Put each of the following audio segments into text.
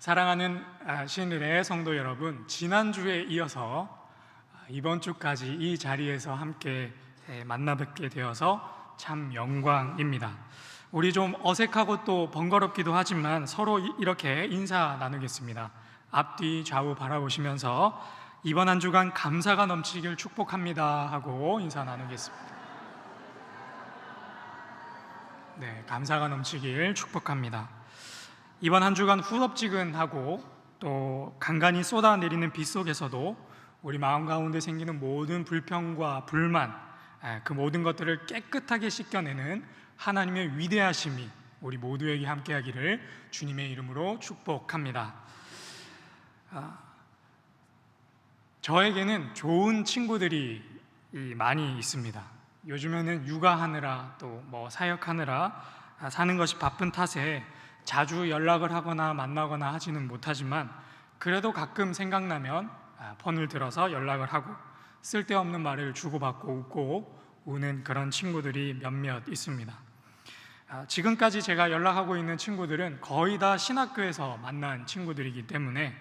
사랑하는 아, 신일의 성도 여러분, 지난주에 이어서 아, 이번 주까지 이 자리에서 함께 예, 만나 뵙게 되어서 참 영광입니다. 우리 좀 어색하고 또 번거롭기도 하지만 서로 이- 이렇게 인사 나누겠습니다. 앞뒤 좌우 바라보시면서 이번 한 주간 감사가 넘치길 축복합니다 하고 인사 나누겠습니다. 네, 감사가 넘치길 축복합니다. 이번 한 주간 후덥지근하고 또 간간히 쏟아내리는 비 속에서도 우리 마음 가운데 생기는 모든 불평과 불만, 에, 그 모든 것들을 깨끗하게 씻겨내는 하나님의 위대하심이 우리 모두에게 함께하기를 주님의 이름으로 축복합니다. 아, 저에게는 좋은 친구들이 이 많이 있습니다. 요즘에는 육아하느라 또 뭐 사역하느라 아, 사는 것이 바쁜 탓에 자주 연락을 하거나 만나거나 하지는 못하지만 그래도 가끔 생각나면 아, 폰을 들어서 연락을 하고 쓸데없는 말을 주고받고 웃고 우는 그런 친구들이 몇몇 있습니다. 아, 지금까지 제가 연락하고 있는 친구들은 거의 다 신학교에서 만난 친구들이기 때문에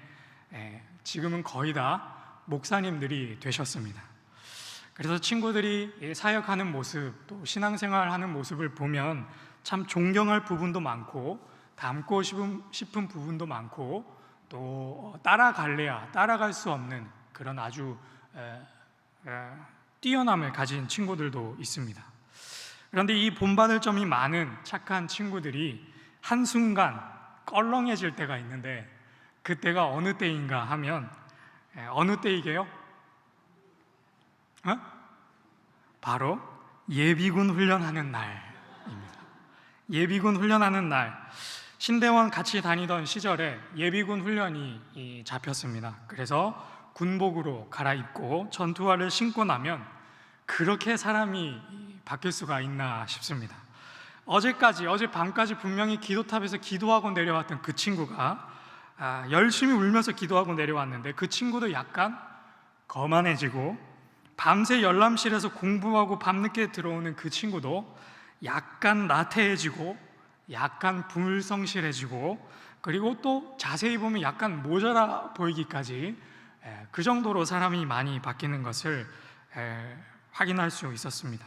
예, 지금은 거의 다 목사님들이 되셨습니다. 그래서 친구들이 이 사역하는 모습 또 신앙생활하는 모습을 보면 참 존경할 부분도 많고 닮고 싶은, 싶은 부분도 많고 또 따라갈래야 따라갈 수 없는 그런 아주 에, 에, 뛰어남을 가진 친구들도 있습니다. 그런데 이 본받을 점이 많은 착한 친구들이 한순간 껄렁해질 때가 있는데 그때가 어느 때인가 하면 에, 어느 때이게요? 어? 바로 예비군 훈련하는 날입니다. 예비군 훈련하는 날. 신대원 같이 다니던 시절에 예비군 훈련이 이, 잡혔습니다. 그래서 군복으로 갈아입고 전투화를 신고 나면 그렇게 사람이 이, 바뀔 수가 있나 싶습니다. 어제까지 어제 밤까지 분명히 기도탑에서 기도하고 내려왔던 그 친구가 아, 열심히 울면서 기도하고 내려왔는데 그 친구도 약간 거만해지고 밤새 열람실에서 공부하고 밤늦게 들어오는 그 친구도 약간 나태해지고 약간 불성실해지고 그리고 또 자세히 보면 약간 모자라 보이기까지 에, 그 정도로 사람이 많이 바뀌는 것을 에, 확인할 수 있었습니다.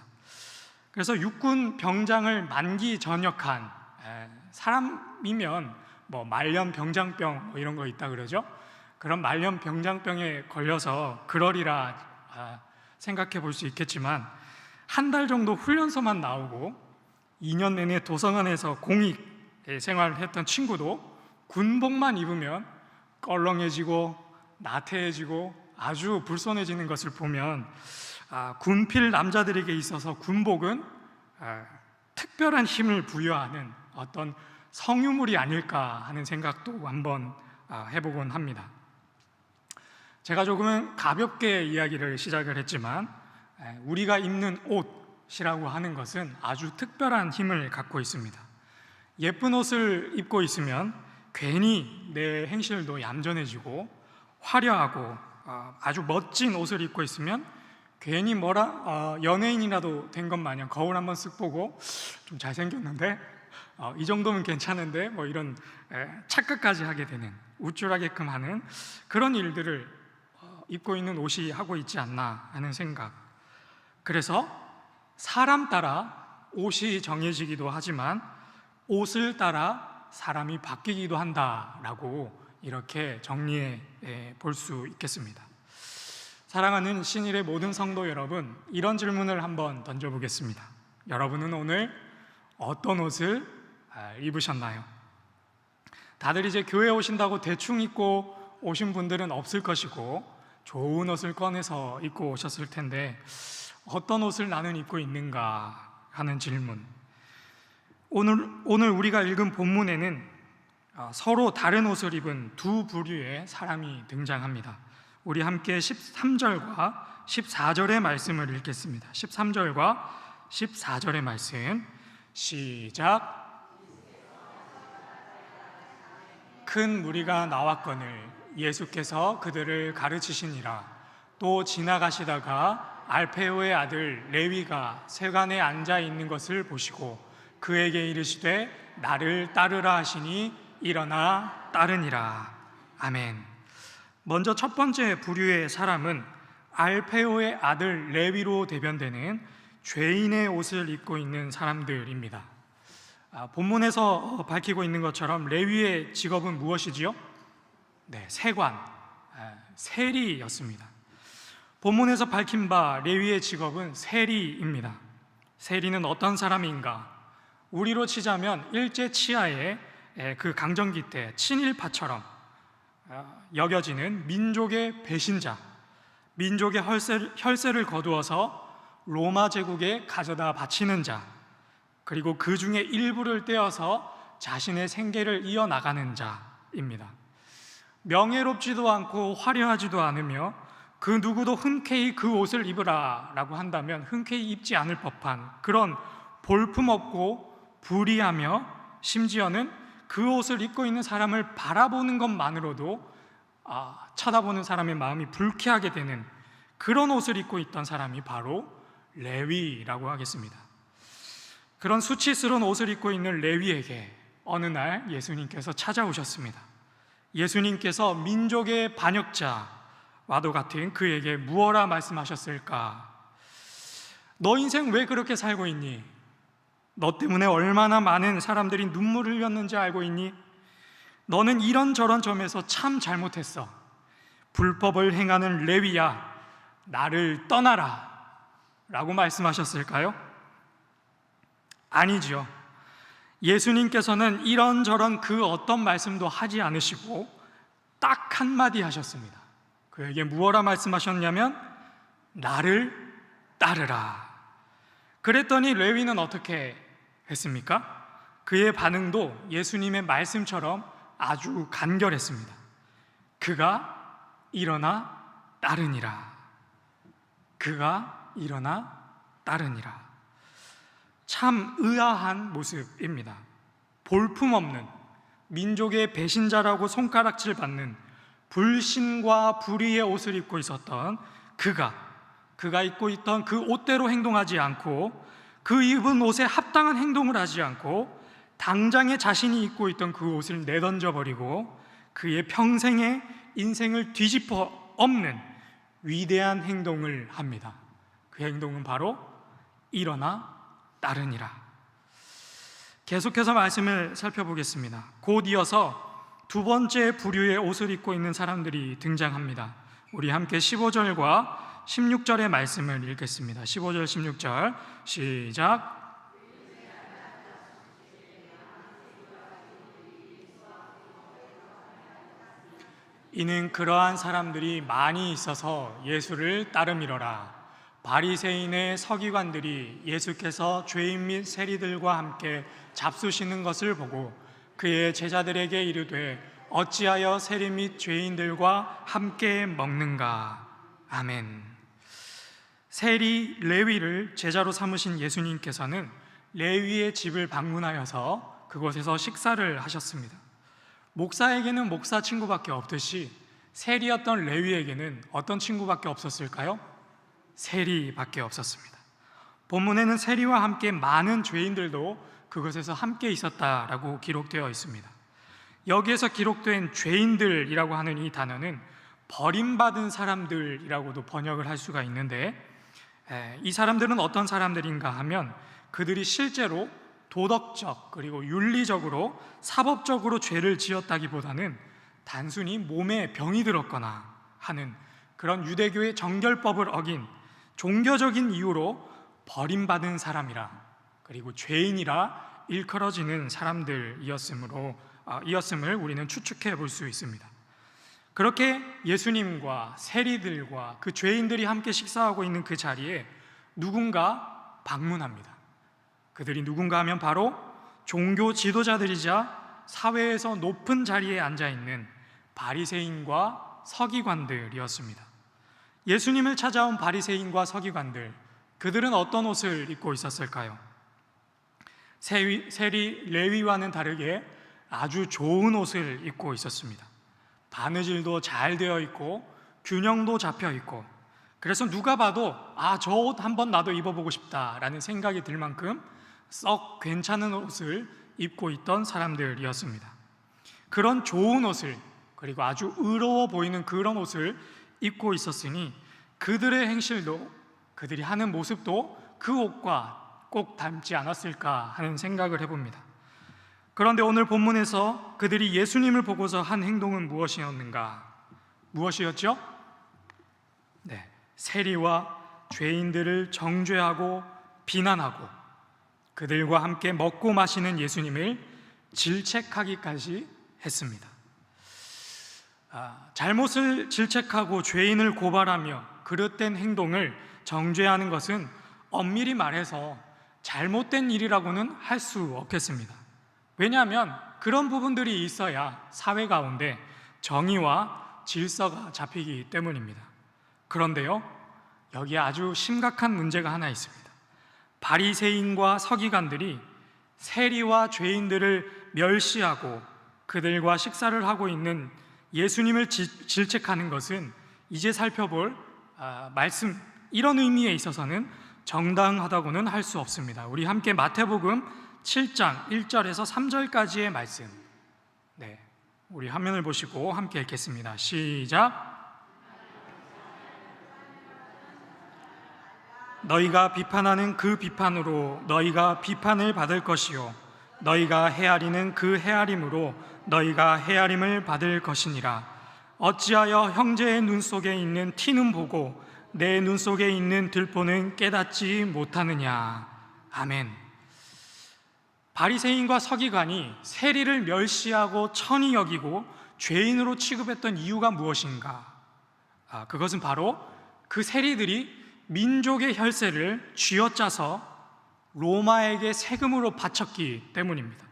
그래서 육군 병장을 만기 전역한 에, 사람이면 뭐 말년 병장병 뭐 이런 거 있다 그러죠. 그런 말년 병장병에 걸려서 그러리라 아, 생각해 볼 수 있겠지만 한 달 정도 훈련소만 나오고 2년 내내 도서관에서 공익 생활을 했던 친구도 군복만 입으면 껄렁해지고 나태해지고 아주 불손해지는 것을 보면 아, 군필 남자들에게 있어서 군복은 아, 특별한 힘을 부여하는 어떤 성유물이 아닐까 하는 생각도 한번 아, 해보곤 합니다. 제가 조금은 가볍게 이야기를 시작을 했지만 에, 우리가 입는 옷 이라고 하는 것은 아주 특별한 힘을 갖고 있습니다. 예쁜 옷을 입고 있으면 괜히 내 행실도 얌전해지고 화려하고 어, 아주 멋진 옷을 입고 있으면 괜히 뭐라 어, 연예인이라도 된 것 마냥 거울 한번 쓱 보고 좀 잘생겼는데 어, 이 정도면 괜찮은데 뭐 이런 에, 착각까지 하게 되는 우쭐하게끔 하는 그런 일들을 어, 입고 있는 옷이 하고 있지 않나 하는 생각. 그래서 사람 따라 옷이 정해지기도 하지만 옷을 따라 사람이 바뀌기도 한다라고 이렇게 정리해 볼 수 있겠습니다. 사랑하는 신일의 모든 성도 여러분, 이런 질문을 한번 던져보겠습니다. 여러분은 오늘 어떤 옷을 아, 입으셨나요? 다들 이제 교회 오신다고 대충 입고 오신 분들은 없을 것이고 좋은 옷을 꺼내서 입고 오셨을 텐데 어떤 옷을 나는 입고 있는가 하는 질문. 오늘 오늘 우리가 읽은 본문에는 아, 서로 다른 옷을 입은 두 부류의 사람이 등장합니다. 우리 함께 13절과 14절의 말씀을 읽겠습니다. 13절과 14절의 말씀 시작. 큰 무리가 나왔거늘 예수께서 그들을 가르치시니라. 또 지나가시다가 알페오의 아들 레위가 세간에 앉아 있는 것을 보시고 그에게 이르시되 나를 따르라 하시니 일어나 따르니라. 아멘. 먼저 첫 번째 부류의 사람은 알페오의 아들 레위로 대변되는 죄인의 옷을 입고 있는 사람들입니다. 아, 본문에서 어, 밝히고 있는 것처럼 레위의 직업은 무엇이지요? 네, 세관, 아, 세리였습니다. 본문에서 밝힌 바 레위의 직업은 세리입니다. 세리는 어떤 사람인가? 우리로 치자면 일제 치하의 에, 그 강점기 때 친일파처럼 어, 여겨지는 민족의 배신자, 민족의 혈세, 혈세 를 거두어서 로마 제국에 가져다 바치는 자, 그리고 그 중에 일부를 떼어서 자신의 생계를 이어나가는 자입니다. 명예롭지도 않고 화려하지도 않으며 그 누구도 흔쾌히 그 옷을 입으라 라고 한다면 흔쾌히 입지 않을 법한 그런 볼품없고 불이하며 심지어는 그 옷을 입고 있는 사람을 바라보는 것만으로도 아, 쳐다보는 사람의 마음이 불쾌하게 되는 그런 옷을 입고 있던 사람이 바로 레위라고 하겠습니다. 그런 수치스러운 옷을 입고 있는 레위에게 어느 날 예수님께서 찾아오셨습니다. 예수님께서 민족의 반역자 와도 같은 그에게 무엇라 말씀하셨을까? 너 인생 왜 그렇게 살고 있니? 너 때문에 얼마나 많은 사람들이 눈물을 흘렸는지 알고 있니? 너는 이런저런 점에서 참 잘못했어. 불법을 행하는 레위야, 나를 떠나라. 라고 말씀하셨을까요? 아니죠. 예수님께서는 이런저런 그 어떤 말씀도 하지 않으시고 딱 한마디 하셨습니다. 그에게 무엇라 말씀하셨냐면 나를 따르라. 그랬더니 레위는 어떻게 했습니까? 그의 반응도 예수님의 말씀처럼 아주 간결했습니다. 그가 일어나 따르니라. 그가 일어나 따르니라. 참 의아한 모습입니다. 볼품없는 민족의 배신자라고 손가락질 받는 불신과 불의의 옷을 입고 있었던 그가 그가 입고 있던 그 옷대로 행동하지 않고 그 입은 옷에 합당한 행동을 하지 않고 당장에 자신이 입고 있던 그 옷을 내던져 버리고 그의 평생의 인생을 뒤집어 엎는 위대한 행동을 합니다. 그 행동은 바로 일어나 따르니라. 계속해서 말씀을 살펴보겠습니다. 곧 이어서 두 번째 부류의 옷을 입고 있는 사람들이 등장합니다. 우리 함께 15절과 16절의 말씀을 읽겠습니다. 15절, 16절 시작. 이는 그러한 사람들이 많이 있어서 예수를 따름이로라. 바리새인의 서기관들이 예수께서 죄인 및 세리들과 함께 잡수시는 것을 보고 그의 제자들에게 이르되 어찌하여 세리 및 죄인들과 함께 먹는가 아멘 세리 레위를 제자로 삼으신 예수님께서는 레위의 집을 방문하여서 그곳에서 식사를 하셨습니다 목사에게는 목사 친구밖에 없듯이 세리였던 레위에게는 어떤 친구밖에 없었을까요? 세리밖에 없었습니다. 본문에는 세리와 함께 많은 죄인들도 그것에서 함께 있었다라고 기록되어 있습니다. 여기에서 기록된 죄인들이라고 하는 이 단어는 버림받은 사람들이라고도 번역을 할 수가 있는데 이 사람들은 어떤 사람들인가 하면 그들이 실제로 도덕적 그리고 윤리적으로 사법적으로 죄를 지었다기보다는 단순히 몸에 병이 들었거나 하는 그런 유대교의 정결법을 어긴 종교적인 이유로 버림받은 사람이라 그리고 죄인이라 일컬어지는 사람들이었으므로 아, 이었음을 우리는 추측해 볼 수 있습니다. 그렇게 예수님과 세리들과 그 죄인들이 함께 식사하고 있는 그 자리에 누군가 방문합니다. 그들이 누군가 하면 바로 종교 지도자들이자 사회에서 높은 자리에 앉아 있는 바리새인과 서기관들이었습니다. 예수님을 찾아온 바리새인과 서기관들 그들은 어떤 옷을 입고 있었을까요? 세리, 세리 레위와는 다르게 아주 좋은 옷을 입고 있었습니다. 바느질도 잘 되어 있고 균형도 잡혀 있고 그래서 누가 봐도 아 저 옷 한번 나도 입어보고 싶다라는 생각이 들 만큼 썩 괜찮은 옷을 입고 있던 사람들이었습니다. 그런 좋은 옷을 그리고 아주 의로워 보이는 그런 옷을 입고 있었으니 그들의 행실도 그들이 하는 모습도 그 옷과 꼭 닮지 않았을까 하는 생각을 해봅니다. 그런데 오늘 본문에서 그들이 예수님을 보고서 한 행동은 무엇이었는가? 무엇이었죠? 네, 세리와 죄인들을 정죄하고 비난하고 그들과 함께 먹고 마시는 예수님을 질책하기까지 했습니다. 아, 잘못을 질책하고 죄인을 고발하며 그릇된 행동을 정죄하는 것은 엄밀히 말해서 잘못된 일이라고는 할 수 없겠습니다. 왜냐하면 그런 부분들이 있어야 사회 가운데 정의와 질서가 잡히기 때문입니다. 그런데요, 여기에 아주 심각한 문제가 하나 있습니다. 바리새인과 서기관들이 세리와 죄인들을 멸시하고 그들과 식사를 하고 있는 예수님을 지- 질책하는 것은 이제 살펴볼 아, 말씀 이런 의미에 있어서는 정당하다고는 할 수 없습니다. 우리 함께 마태복음 7장 1절에서 3절까지의 말씀. 네. 우리 화면을 보시고 함께 읽겠습니다. 시작. 너희가 비판하는 그 비판으로 너희가 비판을 받을 것이요 너희가 헤아리는 그 헤아림으로 너희가 헤아림을 받을 것이니라 어찌하여 형제의 눈 속에 있는 티는 보고 내 눈 속에 있는 들보는 깨닫지 못하느냐 아멘 바리새인과 서기관이 세리를 멸시하고 천히 여기고 죄인으로 취급했던 이유가 무엇인가? 아, 그것은 바로 그 세리들이 민족의 혈세를 쥐어짜서 로마에게 세금으로 바쳤기 때문입니다.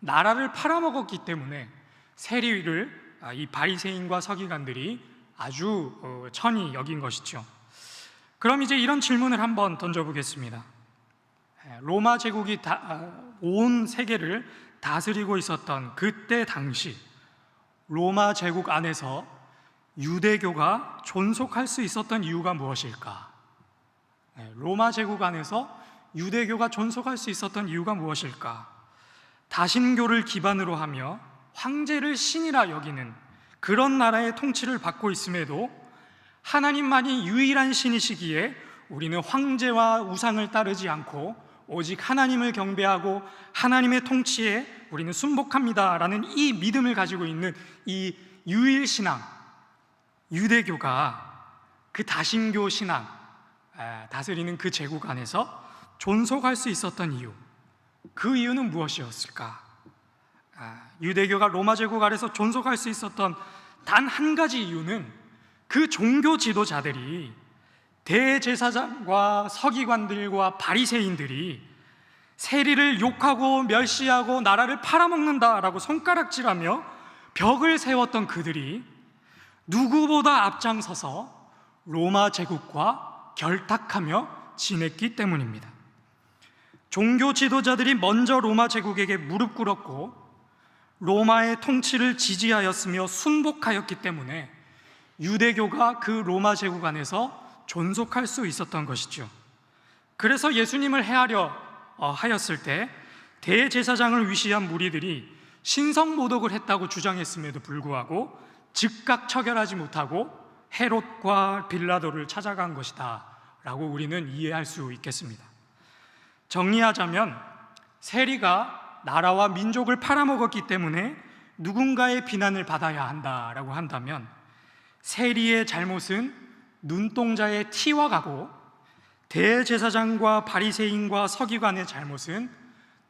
나라를 팔아먹었기 때문에 세리를 아, 이 바리새인과 서기관들이 아주 어, 천히 여긴 것이죠. 그럼 이제 이런 질문을 한번 던져보겠습니다. 에, 로마 제국이 다, 아, 온 세계를 다스리고 있었던 그때 당시 로마 제국 안에서 유대교가 존속할 수 있었던 이유가 무엇일까? 네, 로마 제국 안에서 유대교가 존속할 수 있었던 이유가 무엇일까? 다신교를 기반으로 하며 황제를 신이라 여기는 그런 나라의 통치를 받고 있음에도 하나님만이 유일한 신이시기에 우리는 황제와 우상을 따르지 않고 오직 하나님을 경배하고 하나님의 통치에 우리는 순복합니다라는 이 믿음을 가지고 있는 이 유일 신앙 유대교가 그 다신교 신앙 에, 다스리는 그 제국 안에서 존속할 수 있었던 이유 그 이유는 무엇이었을까? 아, 유대교가 로마 제국 아래서 존속할 수 있었던 단 한 가지 이유는 그 종교 지도자들이 대제사장과 서기관들과 바리새인들이 세리를 욕하고 멸시하고 나라를 팔아먹는다라고 손가락질하며 벽을 세웠던 그들이 누구보다 앞장서서 로마 제국과 결탁하며 지냈기 때문입니다. 종교 지도자들이 먼저 로마 제국에게 무릎 꿇었고 로마의 통치를 지지하였으며 순복하였기 때문에 유대교가 그 로마 제국 안에서 존속할 수 있었던 것이죠. 그래서 예수님을 헤아려 어, 하였을 때 대제사장을 위시한 무리들이 신성 모독을 했다고 주장했음에도 불구하고 즉각 처결하지 못하고 헤롯과 빌라도를 찾아간 것이다 라고 우리는 이해할 수 있겠습니다. 정리하자면 세리가 나라와 민족을 팔아먹었기 때문에 누군가의 비난을 받아야 한다라고 한다면 세리의 잘못은 눈동자의 티와 같고 대제사장과 바리새인과 서기관의 잘못은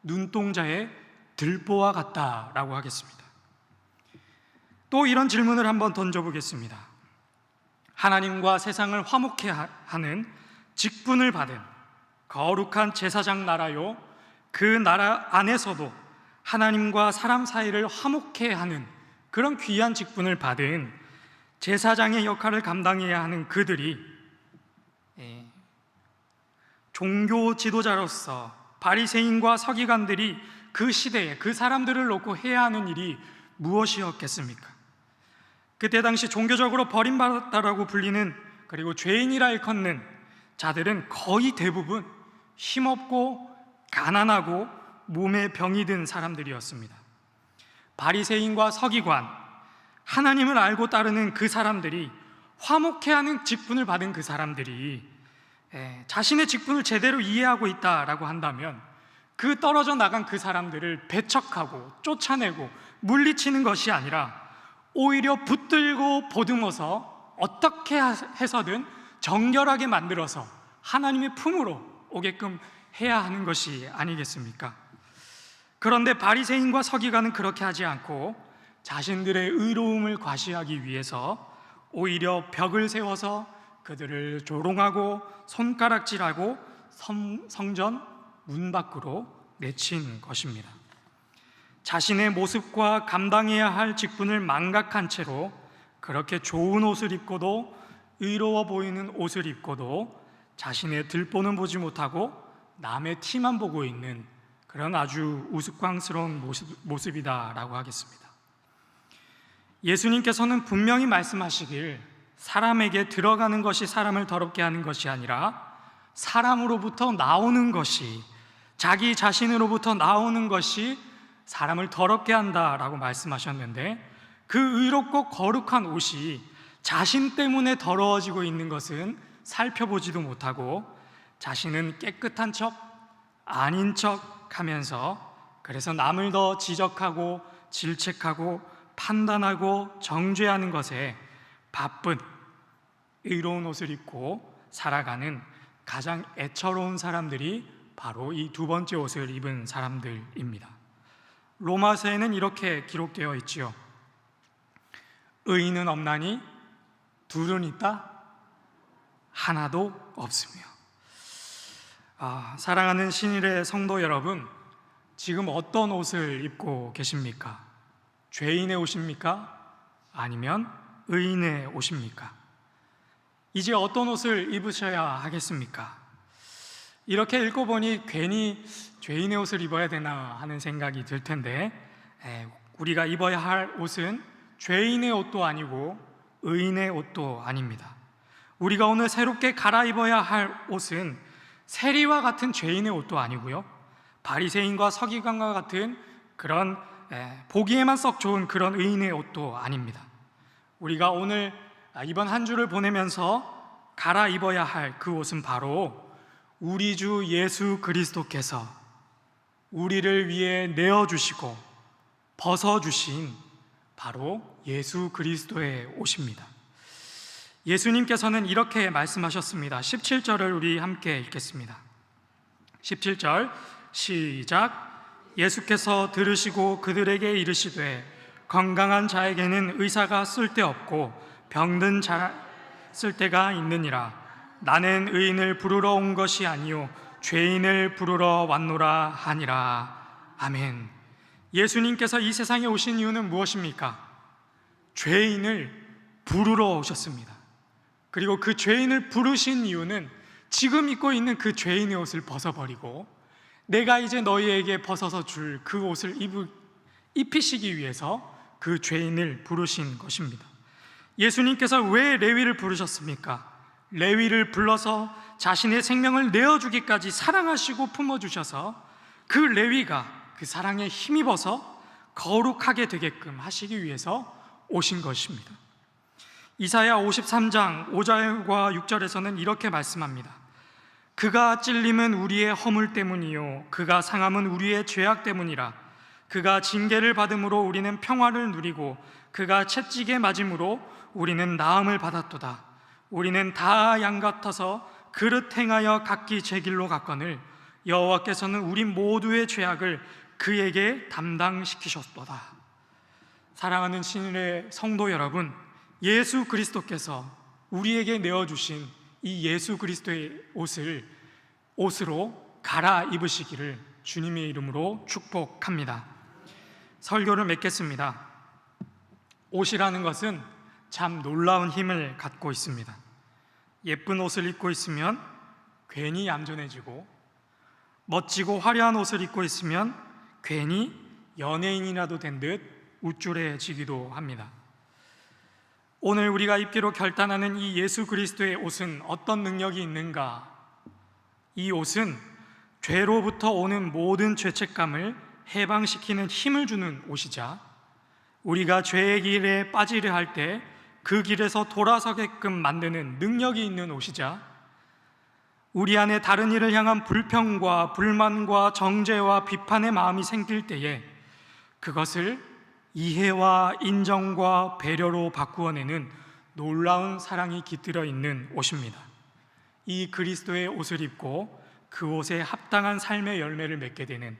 눈동자의 들보와 같다라고 하겠습니다. 또 이런 질문을 한번 던져보겠습니다. 하나님과 세상을 화목해 하는 직분을 받은 거룩한 제사장 나라요 그 나라 안에서도 하나님과 사람 사이를 화목해 하는 그런 귀한 직분을 받은 제사장의 역할을 감당해야 하는 그들이 예, 종교 지도자로서 바리새인과 서기관들이 그 시대에 그 사람들을 놓고 해야 하는 일이 무엇이었겠습니까? 그때 당시 종교적으로 버림받았다라고 불리는 그리고 죄인이라 일컫는 자들은 거의 대부분 힘없고 가난하고 몸에 병이 든 사람들이었습니다. 바리새인과 서기관, 하나님을 알고 따르는 그 사람들이 화목해하는 직분을 받은 그 사람들이 예, 자신의 직분을 제대로 이해하고 있다라고 한다면 그 떨어져 나간 그 사람들을 배척하고 쫓아내고 물리치는 것이 아니라 오히려 붙들고 보듬어서 어떻게 해서든 정결하게 만들어서 하나님의 품으로 오게끔 해야 하는 것이 아니겠습니까? 그런데 바리새인과 서기관은 그렇게 하지 않고 자신들의 의로움을 과시하기 위해서 오히려 벽을 세워서 그들을 조롱하고 손가락질하고 성, 성전 문 밖으로 내친 것입니다. 자신의 모습과 감당해야 할 직분을 망각한 채로 그렇게 좋은 옷을 입고도 의로워 보이는 옷을 입고도 자신의 들보는 보지 못하고 남의 티만 보고 있는 그런 아주 우스꽝스러운 모습, 모습이다라고 하겠습니다. 예수님께서는 분명히 말씀하시길 사람에게 들어가는 것이 사람을 더럽게 하는 것이 아니라 사람으로부터 나오는 것이 자기 자신으로부터 나오는 것이 사람을 더럽게 한다라고 말씀하셨는데 그 의롭고 거룩한 옷이 자신 때문에 더러워지고 있는 것은 살펴보지도 못하고 자신은 깨끗한 척 아닌 척 하면서 그래서 남을 더 지적하고 질책하고 판단하고 정죄하는 것에 바쁜 의로운 옷을 입고 살아가는 가장 애처로운 사람들이 바로 이 두 번째 옷을 입은 사람들입니다. 로마서에는 이렇게 기록되어 있지요. 의인은 없나니 둘은 있다 하나도 없으며. 아, 사랑하는 신일의 성도 여러분, 지금 어떤 옷을 입고 계십니까? 죄인의 옷입니까? 아니면 의인의 옷입니까? 이제 어떤 옷을 입으셔야 하겠습니까? 이렇게 읽고 보니 괜히 죄인의 옷을 입어야 되나 하는 생각이 들 텐데 에, 우리가 입어야 할 옷은 죄인의 옷도 아니고 의인의 옷도 아닙니다. 우리가 오늘 새롭게 갈아입어야 할 옷은 세리와 같은 죄인의 옷도 아니고요. 바리새인과 서기관과 같은 그런 에, 보기에만 썩 좋은 그런 의인의 옷도 아닙니다. 우리가 오늘 아, 이번 한 주를 보내면서 갈아입어야 할 그 옷은 바로 우리 주 예수 그리스도께서 우리를 위해 내어 주시고 벗어 주신 바로 예수 그리스도의 옷입니다. 예수님께서는 이렇게 말씀하셨습니다. 17절을 우리 함께 읽겠습니다. 17절 시작 예수께서 들으시고 그들에게 이르시되 건강한 자에게는 의사가 쓸데없고 병든 자 쓸데가 있느니라. 나는 의인을 부르러 온 것이 아니요 죄인을 부르러 왔노라 하니라. 아멘. 예수님께서 이 세상에 오신 이유는 무엇입니까? 죄인을 부르러 오셨습니다. 그리고 그 죄인을 부르신 이유는 지금 입고 있는 그 죄인의 옷을 벗어버리고 내가 이제 너희에게 벗어서 줄 그 옷을 입을, 입히시기 위해서 그 죄인을 부르신 것입니다. 예수님께서 왜 레위를 부르셨습니까? 레위를 불러서 자신의 생명을 내어주기까지 사랑하시고 품어주셔서 그 레위가 그 사랑에 힘입어서 거룩하게 되게끔 하시기 위해서 오신 것입니다. 이사야 53장 5절과 6절에서는 이렇게 말씀합니다. 그가 찔림은 우리의 허물 때문이요. 그가 상함은 우리의 죄악 때문이라. 그가 징계를 받음으로 우리는 평화를 누리고 그가 채찍에 맞음으로 우리는 나음을 받았도다. 우리는 다 양 같아서 그릇 행하여 각기 제 길로 갔거늘 여호와께서는 우리 모두의 죄악을 그에게 담당시키셨도다. 사랑하는 신의 성도 여러분 예수 그리스도께서 우리에게 내어 주신 이 예수 그리스도의 옷을 옷으로 갈아 입으시기를 주님의 이름으로 축복합니다. 설교를 맺겠습니다. 옷이라는 것은 참 놀라운 힘을 갖고 있습니다. 예쁜 옷을 입고 있으면 괜히 얌전해지고 멋지고 화려한 옷을 입고 있으면 괜히 연예인이라도 된 듯 우쭐해지기도 합니다. 오늘 우리가 입기로 결단하는 이 예수 그리스도의 옷은 어떤 능력이 있는가? 이 옷은 죄로부터 오는 모든 죄책감을 해방시키는 힘을 주는 옷이자 우리가 죄의 길에 빠지려 할 때 그 길에서 돌아서게끔 만드는 능력이 있는 옷이자 우리 안에 다른 일을 향한 불평과 불만과 정죄와 비판의 마음이 생길 때에 그것을 이해와 인정과 배려로 바꾸어내는 놀라운 사랑이 깃들어 있는 옷입니다. 이 그리스도의 옷을 입고 그 옷에 합당한 삶의 열매를 맺게 되는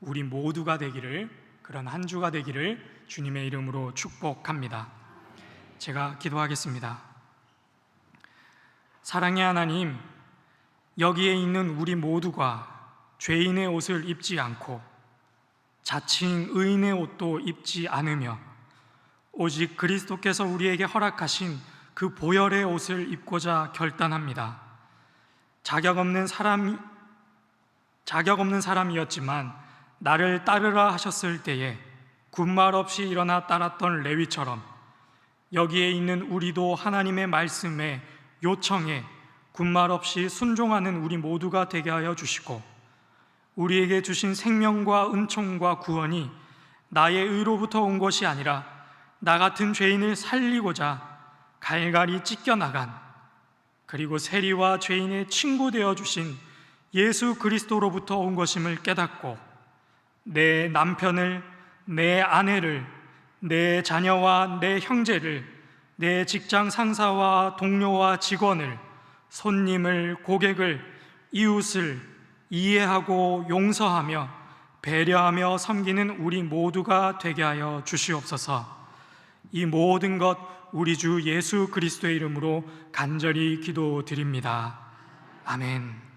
우리 모두가 되기를 그런 한 주가 되기를 주님의 이름으로 축복합니다. 제가 기도하겠습니다. 사랑의 하나님, 여기에 있는 우리 모두가 죄인의 옷을 입지 않고 자칭 의인의 옷도 입지 않으며 오직 그리스도께서 우리에게 허락하신 그 보혈의 옷을 입고자 결단합니다. 자격 없는 사람 자격 없는 사람이었지만 나를 따르라 하셨을 때에 군말 없이 일어나 따랐던 레위처럼 여기에 있는 우리도 하나님의 말씀에 요청에 군말 없이 순종하는 우리 모두가 되게 하여 주시고 우리에게 주신 생명과 은총과 구원이 나의 의로부터 온 것이 아니라 나 같은 죄인을 살리고자 갈갈이 찢겨나간 그리고 세리와 죄인의 친구 되어 주신 예수 그리스도로부터 온 것임을 깨닫고 내 남편을 내 아내를 내 자녀와 내 형제를 내 직장 상사와 동료와 직원을 손님을 고객을 이웃을 이해하고 용서하며 배려하며 섬기는 우리 모두가 되게 하여 주시옵소서. 이 모든 것 우리 주 예수 그리스도의 이름으로 간절히 기도드립니다. 아멘.